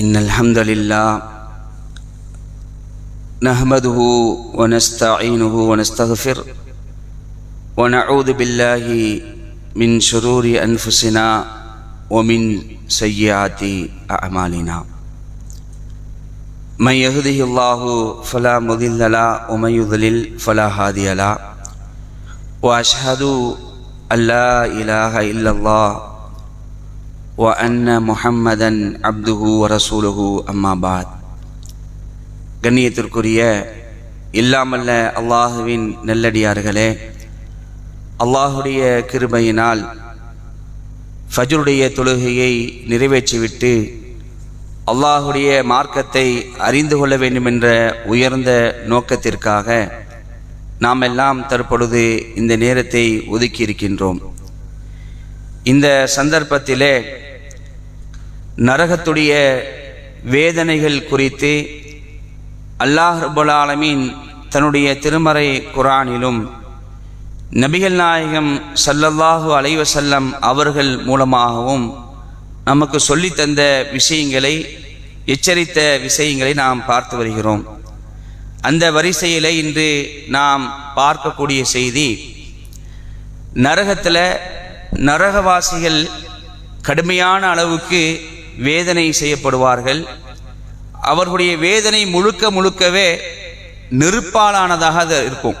إن الحمد لله نحمده ونستعينه ونستغفر ونعوذ بالله من شرور أنفسنا ومن سيئات أعمالنا. من يهده الله فلا مضل له ومن يضلل فلا هادي له. وأشهد أن لا إله إلا الله وأن محمدا عبده ورسوله أما بعد கண்ணியத்திற்குரிய இல்லாமல்ல அல்லாஹுவின் நல்லடியார்களே அல்லாஹுடைய கிருபையினால் ஃபஜ்ருடைய தொழுகையை நிறைவேற்றிவிட்டு அல்லாஹுடைய மார்க்கத்தை அறிந்து கொள்ள வேண்டும் என்ற உயர்ந்த நோக்கத்திற்காக நாம் எல்லாம் தற்பொழுது இந்த நேரத்தை ஒதுக்கி இருக்கின்றோம் இந்த சந்தர்ப்பத்திலே நரகத்துடைய வேதனைகள் குறித்து அல்லாஹ் ரபுல் ஆலமீன் தன்னுடைய திருமறை குரானிலும் நபிகள் நாயகம் சல்லல்லாஹு அலைவசல்லம் அவர்கள் மூலமாகவும் நமக்கு சொல்லித்தந்த விஷயங்களை எச்சரித்த விஷயங்களை நாம் பார்த்து வருகிறோம். அந்த வரிசையில் இன்று நாம் பார்க்கக்கூடிய செய்தி நரகத்தில் நரகவாசிகள் கடுமையான அளவுக்கு வேதனை செய்யப்படுவார்கள். அவர்களுடைய வேதனை முழுக்க முழுக்கவே நெருப்பாலானதாக அது இருக்கும்.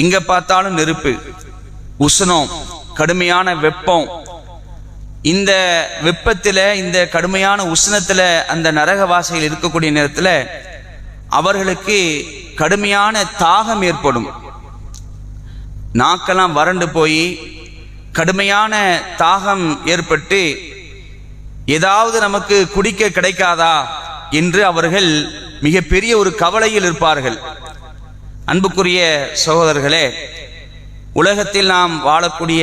எங்கே பார்த்தாலும் நெருப்பு உஷ்ணம் கடுமையான வெப்பம். இந்த வெப்பத்தில் இந்த கடுமையான உஷ்ணத்தில் அந்த நரகவாசையில் இருக்கக்கூடிய நேரத்தில் அவர்களுக்கு கடுமையான தாகம் ஏற்படும். நாக்கெல்லாம் வறண்டு போய் கடுமையான தாகம் ஏற்பட்டு ஏதாவது நமக்கு குடிக்க கிடைக்காதா என்று அவர்கள் மிகப்பெரிய ஒரு கவலையில் இருப்பார்கள். அன்புக்குரிய சகோதரர்களே உலகத்தில் நாம் வாழக்கூடிய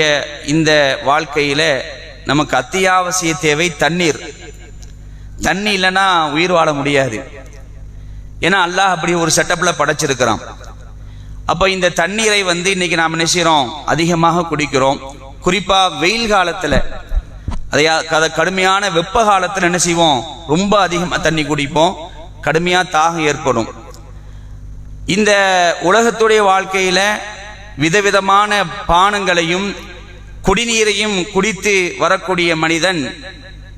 இந்த வாழ்க்கையில நமக்கு அத்தியாவசிய தேவை தண்ணீர். தண்ணி இல்லைன்னா உயிர் வாழ முடியாது. ஏன்னா அல்லாஹ் அப்படி ஒரு செட்டப்பில் படைச்சிருக்கிறான். அப்போ இந்த தண்ணீரை வந்து இன்னைக்கு நாம் என்ன செய்கிறோம் அதிகமாக குடிக்கிறோம். குறிப்பாக வெயில் காலத்தில் அதையா கதை கடுமையான வெப்ப காலத்தில் என்ன செய்வோம்? ரொம்ப அதிகமாக தண்ணி குடிப்போம். கடுமையாக தாகம் ஏற்படும். இந்த உலகத்துடைய வாழ்க்கையில் விதவிதமான பானங்களையும் குடிநீரையும் குடித்து வரக்கூடிய மனிதன்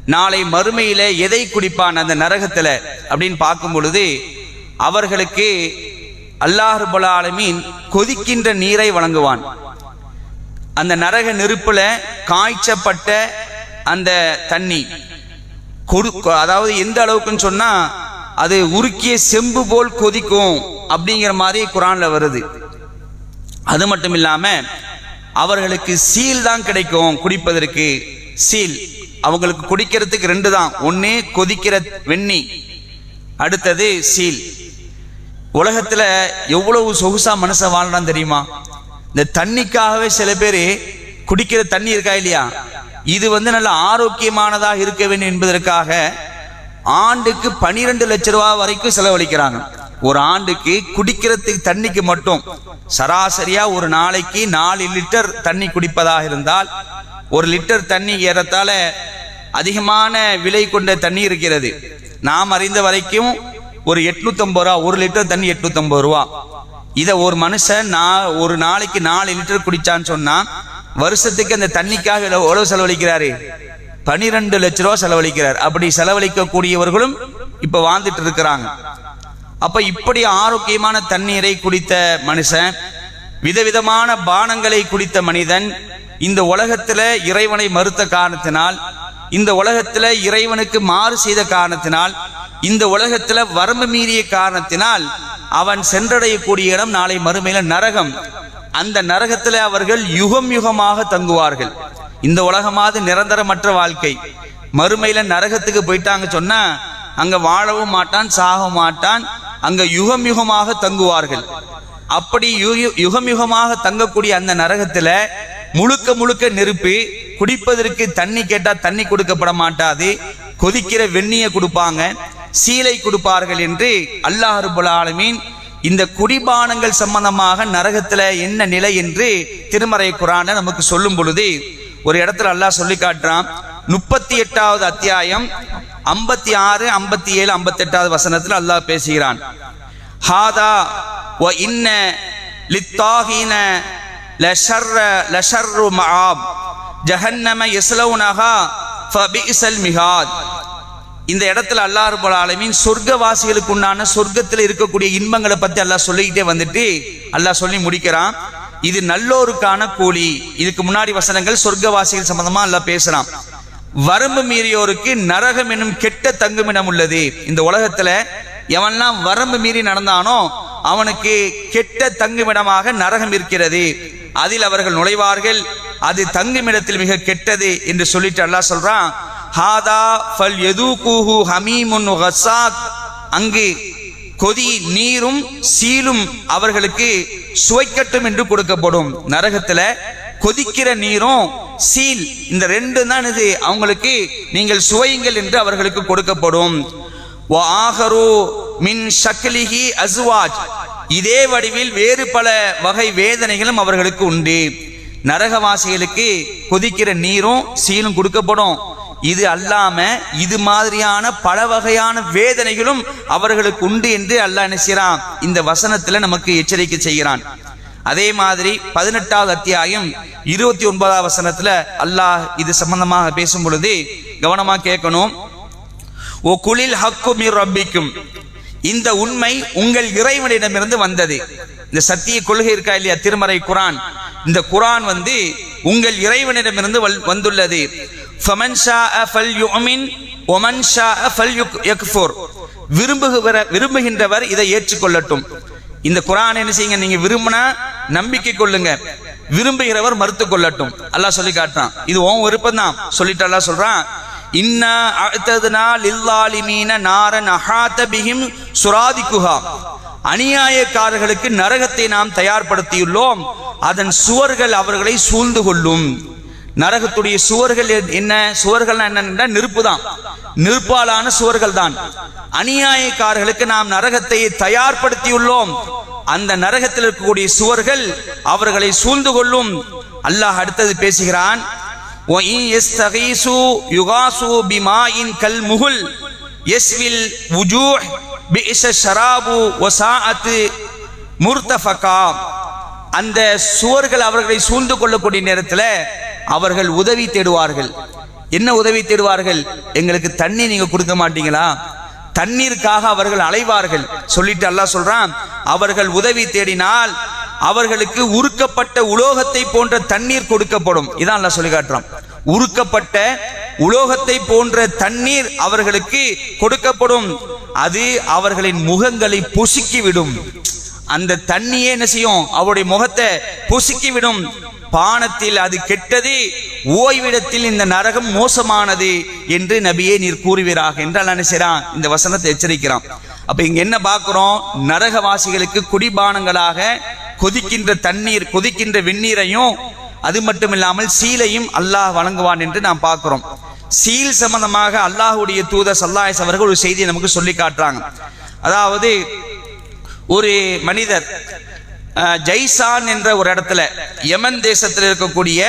நாளை மறுமையில எதை குடிப்பான்? அந்த நரகத்தில் அப்படின்னு பார்க்கும் பொழுது அவர்களுக்கு அல்லாஹ் ஆலமீன் கொதிக்கின்ற நீரை வழங்குவான். அந்த நரக நெருப்புல காய்ச்சப்பட்ட அந்த தண்ணி. கொடு அதாவது எந்த அளவுக்குன்னு சொன்னால் அது உருக்கிய செம்பு போல் கொதிக்கும் அப்படிங்கிற மாதிரி குரானில் வருது. அது மட்டும் இல்லாமல் அவர்களுக்கு சீல் தான் கிடைக்கும் குடிப்பதற்கு. சீல். அவங்களுக்கு குடிக்கிறதுக்கு ரெண்டு தான். ஒன்னே கொதிக்கிற வெண்ணி அடுத்தது சீல். உலகத்துல எவ்வளவு சொகுசா மனுஷன் வாழ்றான் தெரியுமா? இந்த தண்ணிக்காகவே சில பேர் குடிக்கிற தண்ணி இருக்கா இல்லையா? இது வந்து நல்ல ஆரோக்கியமானதாக இருக்க வேண்டும் என்பதற்காக ஆண்டுக்கு பனிரெண்டு லட்ச ரூபா வரைக்கும் செலவழிக்கிறாங்க. ஒரு ஆண்டுக்கு குடிக்கிறதுக்கு தண்ணிக்கு மட்டும் சராசரியா ஒரு நாளைக்கு நாலு லிட்டர் தண்ணி குடிப்பதாக இருந்தால் ஒரு லிட்டர் தண்ணி ஏறத்தால அதிகமான விலை கொண்ட தண்ணி இருக்கிறது. நாம் அறிந்த வரைக்கும் ஒரு எட்நூத்தம்பது ரூபா ஒரு லிட்டர் தண்ணி எட்நூத்தம்பது ரூபா. இதை ஒரு மனுஷன் நான் ஒரு நாளைக்கு நாலு லிட்டர் குடிச்சான்னு சொன்னா வருஷத்துக்கு அந்த தண்ணிக்காக எவ்வளவு செலவழிக்கிறாரு? பனிரெண்டு லட்ச ரூபா செலவழிக்கிறார். அப்படி செலவழிக்க கூடியவர்களும் இப்ப வாழ்ந்துட்டு இருக்கிறாங்க. அப்ப இப்படி ஆரோக்கியமான தண்ணீரை குடித்த மனுஷன் விதவிதமான பானங்களை குடித்த மனிதன் இந்த உலகத்துல இறைவனை மறுத்த காரணத்தினால் இந்த உலகத்துல இறைவனுக்கு மாறு செய்த காரணத்தினால் இந்த உலகத்துல வரம்பு மீறிய காரணத்தினால் அவன் சென்றடையக்கூடிய இடம் நாளை மறுமையில நரகம். அந்த நரகத்தில் அவர்கள் யுகம் யுகமாக தங்குவார்கள். இந்த உலகமாவது நிரந்தரமற்ற வாழ்க்கை. மறுமையில நரகத்துக்கு போயிட்டாங்க சொன்னா அங்க வாழவும் மாட்டான் சாக மாட்டான் அங்க யுகம் யுகமாக தங்குவார்கள். அப்படி யுகம் யுகமாக தங்கக்கூடிய அந்த நரகத்துல முழுக்க முழுக்க நெருப்பு குடிப்பதற்கு தண்ணி கேட்டா தண்ணி கொடுக்கப்பட மாட்டாது கொதிக்கிற வெந்நிய கொடுப்பாங்க சீலை கொடுப்பார்கள் என்று அல்லாஹ் ரபுல் ஆலமீன் இந்த குடிபானங்கள் சம்பந்தமாக நரகத்துல என்ன நிலை என்று திருமறை குரான நமக்கு சொல்லும் பொழுது ஒரு இடத்துல அல்லாஹ் சொல்லி காட்டுறான். முப்பத்தி எட்டாவது அத்தியாயம் ஐம்பத்தி ஆறு ஐம்பத்தி ஏழு ஐம்பத்தெட்டாவது வசனத்தில் அல்லாஹ் பேசுகிறான். ஹாதா ஒ இன்ன லித்தாகின லஷர்ர லஷர்ரு மஆப் ஜஹன்னம இஸ்லவுனஹா ஃபபிஇஸல் மிஹாத். இந்த இடத்துல அல்லாஹ் ரப்பல் ஆலமீன் சொர்க்கவாசிகளுக்கு உண்டான சொர்க்கத்தில் இருக்கக்கூடிய இன்பங்களை பத்தி அல்லாஹ் சொல்லிக்கிட்டே வந்துட்டு அல்லாஹ் சொல்லி முடிக்கிறான். இது நல்லோருக்கான கூலி. இதுக்கு முன்னாடி வசனங்கள் சொர்க்கவாசிகள் சம்பந்தமா அல்லாஹ் பேசுறான். வரம்பு மீறியோருக்கு நரகம் என்னும் கெட்ட தங்குமிடம் உள்ளது. இந்த உலகத்துல எவன்லாம் வரம்பு மீறி நடந்தானோ அவனுக்கு கெட்ட தங்குமிடமாக நரகம் இருக்கிறது. அதில் அவர்கள் நுழைவார்கள். அது தங்குமிடத்தில் மிக கெட்டது என்று சொல்லிட்டு அல்லாஹ் சொல்றான். ஹாதா ஃபல் எதூகுஹு ஹமீமுன் ஹசாத் அங்கு கொதி நீரும் சீலும் அவர்களுக்கு சுவைக்கட்டும் என்று கொடுக்கப்படும். நரகத்துல கொதிக்கிற நீரும் சீல் இந்த ரெண்டு தான் இது. அவங்களுக்கு நீங்கள் சுவையுங்கள் என்று அவர்களுக்கு கொடுக்கப்படும். மின் ஷக்லிஹி அஸ்வாஜ். இதே வடிவில் வேறு பல வகை வேதனைகளும் அவர்களுக்கு உண்டு. நரகவாசிகளுக்கு கொதிக்கிற நீரும் சீலும் கொடுக்கப்படும். இது அல்லாம இது மாதிரியான பல வகையான வேதனைகளும் அவர்களுக்கு உண்டு என்று அல்லாஹ் நினைச்சான் இந்த வசனத்துல நமக்கு எச்சரிக்கை செய்கிறான். அதே மாதிரி பதினெட்டாவது அத்தியாயம் இருபத்தி ஒன்பதாவது வசனத்துல அல்லாஹ் இது சம்பந்தமாக பேசும் பொழுது கவனமா கேட்கணும். ஓ குளில் ஹக்கும் ரப்பிக்கும். இந்த உண்மை உங்கள் இறைவனிடமிருந்து வந்தது. இந்த சத்திய கொள்கை இருக்கா இல்லையா? திருமறை குரான். இந்த குரான் வந்து உங்கள் இறைவனிடமிருந்து வந்துள்ளது. ஃபமன் ஒமன் விரும்புகிற விரும்புகின்றவர் இதை ஏற்றுக்கொள்ளட்டும். இந்த குரான் என்ன செய்யுங்க? நீங்க விரும்பினா நம்பிக்கை கொள்ளுங்க. விரும்புகிறவர் மறுத்து கொள்ளட்டும். அல்லாஹ் சொல்லி காட்டுறான். இது உன் விருப்பம் தான். சொல்லிட்டு அல்லாஹ் சொல்றான் இன்னா அடுத்ததுனா லில்லாலிமீன நாரன் அஹாத்த பிஹிம் சுராதிக்குஹா. அநியாயக்காரர்களுக்கு நரகத்தை நாம் தயார்படுத்தியுள்ளோம். அதன் சுவர்கள் அவர்களை சூழ்ந்து கொள்ளும். நரகத்துடைய சுவர்கள் என்ன? சுவர்கள் என்ன நெருப்பு தான். நெருப்பாலான சுவர்கள் தான். அநியாயக்காரர்களுக்கு நாம் நரகத்தை தயார்படுத்தியுள்ளோம். அந்த நரகத்தில் இருக்கக்கூடிய சுவர்கள் அவர்களை சூழ்ந்து கொள்ளும். அல்லாஹ் அடுத்தது பேசுகிறான். யுகாசு பிமாயின் கல் முகுல் எஸ்வில் உஜூஹ் பிஇஷ ஷராபு ஒசாஅத்து முர்தஃபகா அந்த சுவர்கள் அவர்களை சூழ்ந்து கொள்ளக்கூடிய நேரத்தில் அவர்கள் உதவி தேடுவார்கள். என்ன உதவி தேடுவார்கள்? எங்களுக்கு தண்ணி நீங்க கொடுக்க மாட்டீங்களா? தண்ணீருக்காக அவர்கள் அலைவார்கள். சொல்லிட்டு அல்லாஹ் சொல்றான் அவர்கள் உதவி தேடினால் அவர்களுக்கு உருக்கப்பட்ட உலோகத்தை போன்ற தண்ணீர் கொடுக்கப்படும். இதான் அல்லாஹ் சொல்லி காட்டுறான். உருக்கப்பட்ட உலோகத்தை போன்ற தண்ணீர் அவர்களுக்கு கொடுக்கப்படும். அது அவர்களின் முகங்களை புசுக்கிவிடும். அந்த தண்ணியே என்ன செய்யும்? அவருடைய முகத்தை புசுக்கிவிடும். பானத்தில் அது கெட்டது ஓய்விடத்தில் இந்த நரகம் மோசமானது என்று நபியே நீர் கூறுவீராக என்றால் என்ன இந்த வசனத்தை எச்சரிக்கிறான். அப்ப இங்க என்ன பார்க்கிறோம்? நரகவாசிகளுக்கு குடிபானங்களாக கொதிக்கின்ற தண்ணீர் கொதிக்கின்ற வெந்நீரையும் அது மட்டும் இல்லாமல் சீலையும் அல்லாஹ் வழங்குவான் என்று நாம் பார்க்கிறோம். சீல் சம்பந்தமாக அல்லாஹுடைய தூதர் சல்லாயஸ் அவர்கள் ஒரு செய்தியை நமக்கு சொல்லி காட்டுறாங்க. அதாவது ஒரு மனிதர் ஜெய்சான் என்ற ஒரு இடத்துல யமன் தேசத்தில் இருக்கக்கூடிய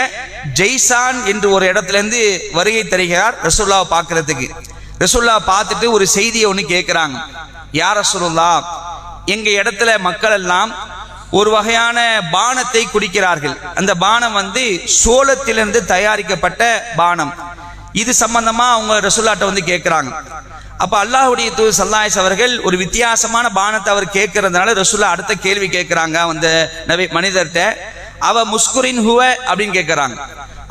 ஜெய்சான் என்று ஒரு இடத்துல இருந்து வருகை தருகிறார் ரசுல்லாவை பார்க்கறதுக்கு. ரசுல்லா பார்த்துட்டு ஒரு செய்தியை ஒன்று கேட்குறாங்க யார் ரசுல்லா எங்கள் இடத்துல மக்கள் எல்லாம் ஒரு வகையான பானத்தை குடிக்கிறார்கள். அந்த பானம் வந்து சோளத்திலிருந்து தயாரிக்கப்பட்ட பானம். இது சம்பந்தமா அவங்க ரசூல்லாட்ட வந்து கேட்குறாங்க அப்ப அல்லாஹுடைய தூ சல்லாயஸ் அவர்கள் ஒரு வித்தியாசமான பானத்தை அவர் கேட்கறதுனால ரசூல்லா அடுத்த கேள்வி கேட்கிறாங்க அந்த நபி மனிதர்கிட்ட. அவ முஸ்குரின் ஹுவ அப்படின்னு கேட்கிறாங்க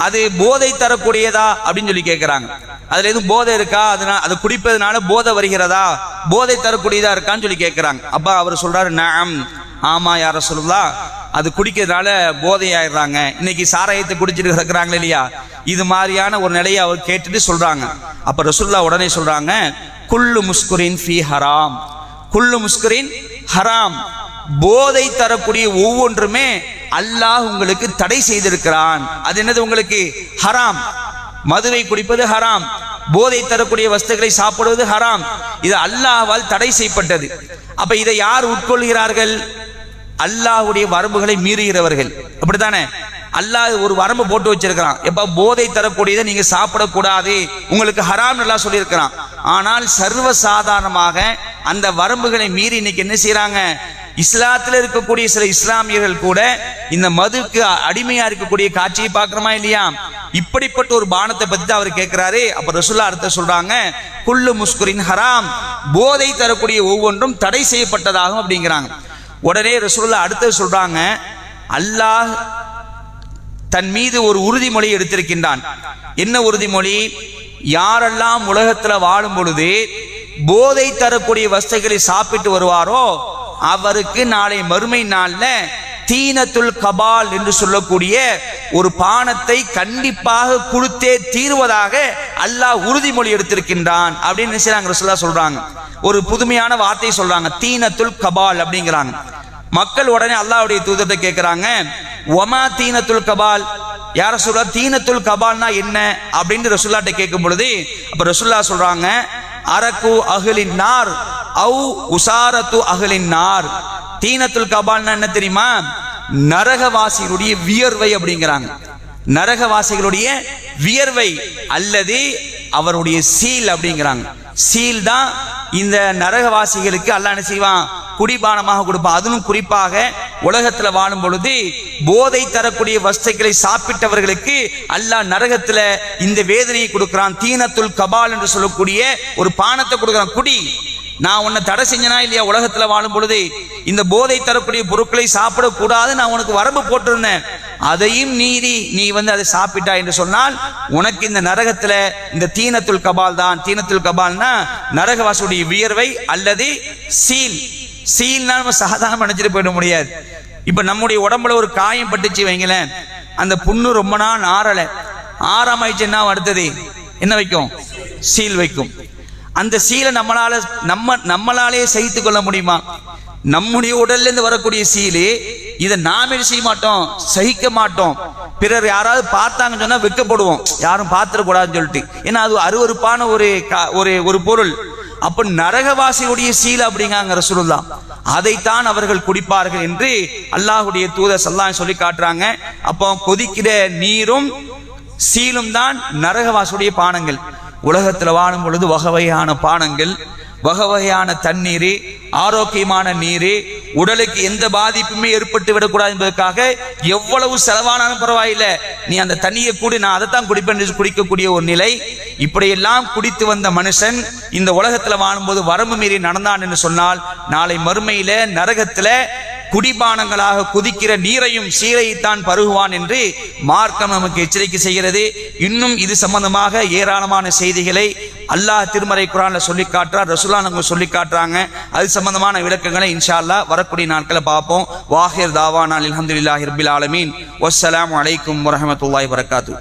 அது போதை தரக்கூடியதா அப்படின்னு சொல்லி கேட்கிறாங்க அதுல எதுவும் போதை இருக்கா? அதனால அது குடிப்பதனால போதை வருகிறதா? போதை தரக்கூடியதா இருக்கான்னு சொல்லி கேட்கிறாங்க அப்ப அவர் சொல்றாரு நாம் ஆமா யார சொல்லுதா அது குடிக்கிறதுனால போதை ஆயிடுறாங்க இன்னைக்கு சாராயத்தை குடிச்சிட்டு இருக்கிறாங்களே இல்லையா? இது மாதிரியான ஒரு நிலையை அவர் கேட்டுட்டு சொல்றாங்க. அப்ப ரசுல்லா உடனே சொல்றாங்க குல்லு முஸ்குரின் ஃபி ஹராம். குல்லு முஸ்குரின் ஹராம். போதை தரக்கூடிய ஒவ்வொன்றுமே அல்லாஹ் உங்களுக்கு தடை செய்திருக்கிறான். அது என்னது உங்களுக்கு? ஹராம். மதுவை குடிப்பது ஹராம். போதை தரக்கூடிய வஸ்துக்களை சாப்பிடுவது ஹராம். இது அல்லாஹ்வால் தடை செய்யப்பட்டது. அப்ப இதை யார் உட்கொள்கிறார்கள்? அல்லாஹ்வுடைய வரம்புகளை மீறுகிறவர்கள். அப்படித்தானே? அல்லாஹ் ஒரு வரம்பு போட்டு வச்சிருக்கிறான். எப்ப போதை தரக்கூடியதை நீங்க சாப்பிடக்கூடாது. உங்களுக்கு ஹராம் நல்லா சொல்லியிருக்கிறான். ஆனால் சர்வ சாதாரணமாக அந்த வரம்புகளை மீறி இன்னைக்கு என்ன செய்யறாங்க இஸ்லாத்தில் இருக்கக்கூடிய சில இஸ்லாமியர்கள் கூட இந்த மதுக்கு அடிமையா இருக்கக்கூடிய காட்சியை பார்க்கிறோமா இல்லையா? இப்படிப்பட்ட ஒரு பானத்தை பத்தி அவர் கேட்கிறாரு அப்ப ரசுல்லா அர்த்தம் சொல்றாங்க குல்லு முஸ்குரின் ஹராம். போதை தரக்கூடிய ஒவ்வொன்றும் தடை செய்யப்பட்டதாகும் அப்படிங்கிறாங்க. உடனே ரசூல்லா அடுத்தது சொல்றாங்க அல்லாஹ் தன் மீது ஒரு உறுதிமொழி எடுத்திருக்கின்றான். என்ன உறுதிமொழி? யாரெல்லாம் உலகத்துல வாழும் பொழுது போதை தரக்கூடிய வஸ்துகளை சாப்பிட்டு வருவாரோ அவருக்கு நாளை மறுமை நாள்ல தீனத்துல் கபால் என்று சொல்லக்கூடிய ஒரு பானத்தை கண்டிப்பாக கொடுத்தே தீர்வதாக அல்லாஹ் உறுதிமொழி எடுத்திருக்கின்றான் அப்படின்னு நினைச்சாங்க செய்றாங்க சொல்றாங்க. ஒரு புதுமையான வார்த்தை சொல்றாங்க. தீனத்துல் கபால் அப்படிங்கிறாங்க. மக்கள் உடனே அல்லாஹ்வுடைய தூதத்தை கேட்கிறாங்க ஒமா தீனத்துல் கபால்? யார சொல்ற தீனத்துல் கபால்னா என்ன? அப்படின்னு ரசுல்லாட்ட கேட்கும் பொழுது அப்ப ரசுல்லா சொல்றாங்க அரக்கு அகலின் நார் அவு உசாரத்து அகலின் நார். தீனத்துல் கபால்னா என்ன தெரியுமா? நரகவாசிகளுடைய வியர்வை அப்படிங்கிறாங்க. நரகவாசிகளுடைய வியர்வை அல்லது அவருடைய சீல் அப்படிங்கிறாங்க. சீல் தான் இந்த நரகவாசிகளுக்கு அல்லாஹ் என்ன செய்வான்? குடிபானமாக கொடுப்பான். அதுவும் குறிப்பாக உலகத்துல வாழும் பொழுது போதை தரக்கூடிய வஸ்துக்களை சாப்பிட்டவர்களுக்கு அல்லாஹ் நரகத்துல இந்த வேதனையை கொடுக்கிறான். தீனத்துல் கபால் என்று சொல்லக்கூடிய ஒரு பானத்தை கொடுக்கிறான். குடி. நான் உன்னை தடை செஞ்சனா இல்லையா உலகத்துல வாழும் பொழுது? இந்த போதை தரக்கூடிய பொருட்களை சாப்பிடக்கூடாது நான் உனக்கு வரம்பு போட்டிருந்தேன். அதையும் மீறி நீ வந்து அதை சாப்பிட்டா என்று சொன்னால் உனக்கு இந்த நரகத்துல இந்த தீனத்துல் கபால் தான். தீனத்துல் கபால்னா நரகவாசுடைய வியர்வை அல்லது சீல். சீல்னா நம்ம சாதாரண நினைச்சிட்டு போயிட முடியாது. இப்ப நம்முடைய உடம்புல ஒரு காயம் பட்டுச்சு வைங்களேன். அந்த புண்ணு ரொம்ப நாள் ஆறல. ஆறாம ஆயிடுச்சுன்னா அடுத்தது? என்ன வைக்கும்? சீல் வைக்கும். அந்த சீலை நம்மளால நம்ம நம்மளாலே சகித்து கொள்ள முடியுமா? நம்முடைய உடல்ல இருந்து வரக்கூடிய சீலே இதை நாமே செய்ய மாட்டோம்? சகிக்க மாட்டோம். பிறர் யாராவது பார்த்தாங்கன்னு சொன்னா வெக்கப்படுவோம் யாரும் பார்த்துடக்கூடாதுன்னு சொல்லிட்டு. ஏன்னா அது அருவருப்பான ஒரு கா- ஒரு ஒரு பொருள். அப்ப நரகவாசியுடைய சீல் அப்படிங்காங்க ரசூலுல்லாஹ். அதைத்தான் அவர்கள் குடிப்பார்கள் என்று அல்லாஹுடைய தூத சல்லாம் சொல்லி காட்டுறாங்க. அப்போ கொதிக்கிற நீரும் சீலும் தான் நரகவாசியுடைய பானங்கள். உலகத்தில் வாழும் பொழுது வகை வகையான பானங்கள் வகை வகையான தண்ணீர் ஆரோக்கியமான நீர் உடலுக்கு எந்த பாதிப்புமே ஏற்பட்டு விடக்கூடாது என்பதற்காக எவ்வளவு செலவானாலும் பரவாயில்லை. நீ அந்த தண்ணியை கூடி நான் அதைத்தான் குடிப்பேன் குடிக்கக்கூடிய ஒரு நிலை. இப்படியெல்லாம் குடித்து வந்த மனுஷன் இந்த உலகத்தில் வாழும்போது வரம்பு மீறி நடந்தான் என்று சொன்னால் நாளை மறுமையில் நரகத்தில் குடிபானங்களாக குதிக்கிற நீரையும் சீரையைத்தான் பருகுவான் என்று மார்க்கம் நமக்கு எச்சரிக்கை செய்கிறது. இன்னும் இது சம்பந்தமாக ஏராளமான செய்திகளை அல்லாஹ் திருமறை குரான்ல சொல்லி காட்டுறார் ரசுல்லா நம்ம சொல்லி காட்டுறாங்க. அது சம்பந்தமான விளக்கங்களை இன்ஷா அல்லாஹ் வரக்கூடிய நாட்களை பார்ப்போம். வாஹிர் தாவானால் அலமதுல்லாஹிர்பில் ஆலமீன். வசலாம் அலைக்கும் வரமத்துல்லாய் வரகாத்து